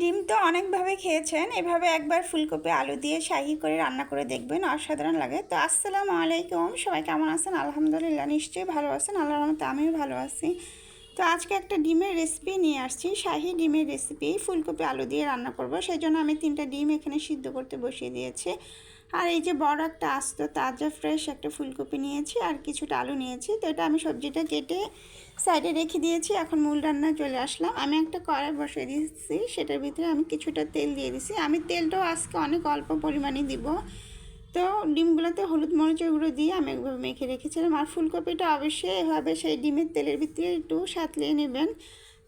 ডিম তো অনেকভাবে খেয়েছেন, এভাবে একবার ফুলকপি, আলু দিয়ে শাহি করে রান্না করে দেখবেন, অসাধারণ লাগে। তো আসসালামু আলাইকুম, সবাই কেমন আছেন? আলহামদুলিল্লাহ, নিশ্চয়ই ভালো আছেন, আল্লাহর রহমতে আমিও ভালো আছি। তো আজকে একটা ডিমের রেসিপি নিয়ে আসছি, শাহি ডিমের রেসিপি ফুলকপি, আলু দিয়ে রান্না করব। সেই জন্য আমি তিনটা ডিম এখানে সিদ্ধ করতে বসিয়ে দিয়েছি। আর এই যে বড় একটা আস্ত, তাজা ফ্রেশ একটা ফুলকপি নিয়েছি আর কিছুটা আলু নিয়েছি। তো এটা আমি সবজিটা কেটে সাইডে রেখে দিয়েছি। এখন মূল রান্না চলে আসলাম। আমি একটা কড়াই বসিয়ে দিয়েছি। সেটার ভিতরে আমি কিছুটা তেল দিয়ে দিছি। আমি তেলটাও আজকে অনেক অল্প পরিমাণে দিব। তো ডিমগুলোতে হলুদ মরিচের গুঁড়ো দিয়ে আমি একভাবে মেখে রেখেছিলাম। আর ফুলকপিটা অবশ্যই এভাবে সেই ডিমের তেলের ভিতরে একটু সাঁতলিয়ে নেবেন।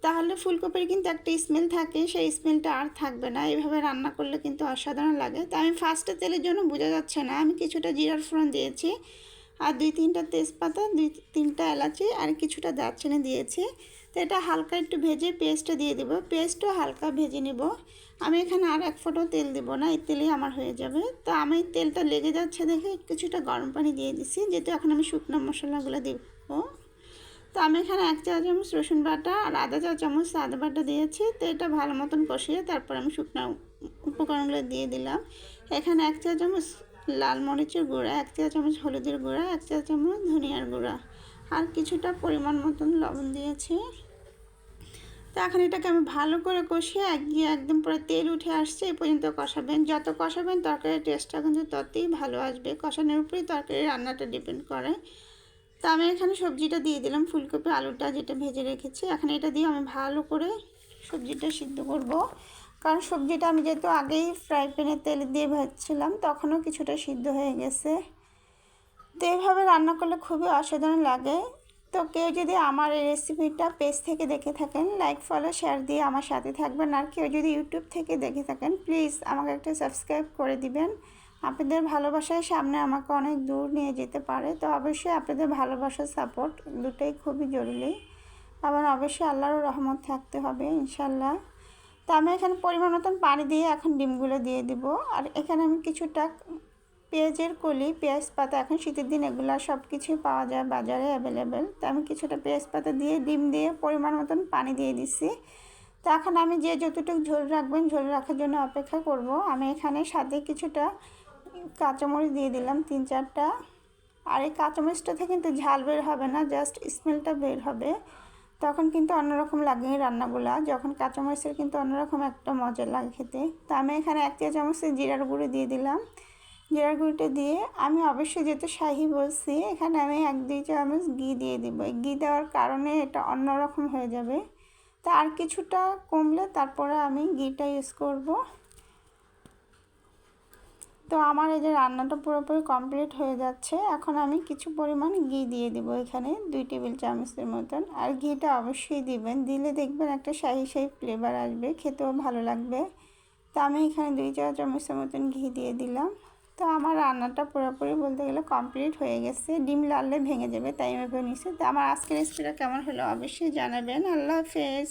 তাহলে ফুলকপির কিন্তু একটা স্মেল থাকে, সেই স্মেলটা আর থাকবে না। এইভাবে রান্না করলে কিন্তু অসাধারণ লাগে। তো আমি ফার্স্টে তেলের জন্য বোঝা যাচ্ছে না। আমি কিছুটা জিরার ফোড়ন দিয়েছি, আর দুই তিনটা তেজপাতা, দুই তিনটা এলাচি, আর কিছুটা দারচিনি দিয়েছি। তো এটা হালকা একটু ভেজে পেস্টটা দিয়ে দেবো। পেস্টও হালকা ভেজে নেব। আমি এখানে আর এক ফোঁটাও তেল দেবো না, এই তেলেই আমার হয়ে যাবে। তো আমি তেলটা লেগে যাচ্ছে দেখে কিছুটা গরম পানি দিয়ে দিছি। যেহেতু এখন আমি শুকনো মশলাগুলো দেবো। তো আমি এখানে এক চা চামচ রসুন বাটা আর আধা চা চামচ আদা বাটা দিয়েছি। তো এটা ভালো মতন কষিয়ে তারপর আমি শুকনো উপকরণগুলো দিয়ে দিলাম। এখানে এক চা চামচ লাল মরিচের গুঁড়া, এক চা চামচ হলুদের গুঁড়া, এক চা চামচ ধনিয়ার গুঁড়া আর কিছুটা পরিমাণ মতন লবণ দিয়েছি। তো এখন এটাকে আমি ভালো করে কষিয়ে এক গিয়ে একদম পুরো তেল উঠে আসছে এই পর্যন্ত কষাবেন। যত কষাবেন তরকারির টেস্টটা কিন্তু ততই ভালো আসবে। কষানোর উপরেই তরকারি রান্নাটা ডিপেন্ড করে। তা আমি এখানে সবজিটা দিয়ে দিলাম, ফুলকপি, আলুটা যেটা ভেজে রেখেছি। এখানে এটা দিয়ে আমি ভালো করে সবজিটা সিদ্ধ করব। কারণ সবজিটা আমি যেহেতু আগেই ফ্রাই প্যানে তেল দিয়ে ভাজছিলাম, তখনও কিছুটা সিদ্ধ হয়ে গেছে। তো এইভাবে রান্না করলে খুবই অসাধারণ লাগে। তো কেউ যদি আমার এই রেসিপিটা পেজ থেকে দেখে থাকেন, লাইক, ফলো, শেয়ার দিয়ে আমার সাথে থাকবেন। আর কেউ যদি ইউটিউব থেকে দেখে থাকেন, প্লিজ আমাকে একটা সাবস্ক্রাইব করে দিবেন। আপনাদের ভালোবাসায় সামনে আমাকে অনেক দূর নিয়ে যেতে পারে, তো অবশ্যই আপনাদের ভালোবাসার সাপোর্ট দুটোই খুবই জরুরি। আবার অবশ্যই আল্লাহর রহমত থাকতে হবে ইনশাল্লাহ তো আমি এখানে পরিমাণ মতন পানি দিয়ে এখন ডিমগুলো দিয়ে দিব। আর এখানে আমি কিছুটা পেঁয়াজের কলি, পেঁয়াজ পাতা, এখন শীতের দিন এগুলো সব কিছুই পাওয়া যায়, বাজারে অ্যাভেলেবেল তো আমি কিছুটা পেঁয়াজ পাতা দিয়ে, ডিম দিয়ে পরিমাণ মতন পানি দিয়ে দিচ্ছি তো এখন আমি যে যতটুকু ঝোল রাখবেন, ঝোল রাখার জন্য অপেক্ষা করব। আমি এখানে সাথে কিছুটা কাঁচামরিচ দিয়ে দিলাম তিন চারটা। আর এই কাঁচামরিচটা থেকে কিন্তু ঝাল বের হবে না জাস্ট স্মেলটা বের হবে। তখন কিন্তু অন্যরকম লাগে রান্নাগুলা, যখন কাঁচামরিচের কিন্তু অন্যরকম একটা মজা লাগে খেতে। তো আমি এখানে এক চা জিরার গুঁড়ো দিয়ে দিলাম। জিরার গুঁড়োটা দিয়ে আমি অবশ্যই যেহেতু শাহি বলছি, এখানে আমি এক, দুই চামচ ঘি দিয়ে দিব। ঘি দেওয়ার কারণে এটা অন্যরকম হয়ে যাবে। তা আর কিছুটা কমলে তারপরে আমি ঘিটা ইউজ করব। তো আমার এই যে রান্নাটা পুরোপুরি কমপ্লিট হয়ে যাচ্ছে, এখন আমি কিছু পরিমাণ ঘি দিয়ে দিব এখানে, দুই টেবিল চামচের মতন। আর ঘিটা অবশ্যই দিবেন, দিলে দেখবেন একটা শাহি শাহি ফ্লেভার আসবে, খেতেও ভালো লাগবে। তো আমি এখানে দুই চার চামচের মতন ঘি দিয়ে দিলাম। তো আমার রান্নাটা পুরোপুরি বলতে গেলে কমপ্লিট হয়ে গেছে, ডিম লাললে ভেঙে যাবে, তাই ভেবে নিচ্ছি তো আমার আজকের রেসিপিটা কেমন হলো অবশ্যই জানাবেন, আল্লাহ হাফেজ।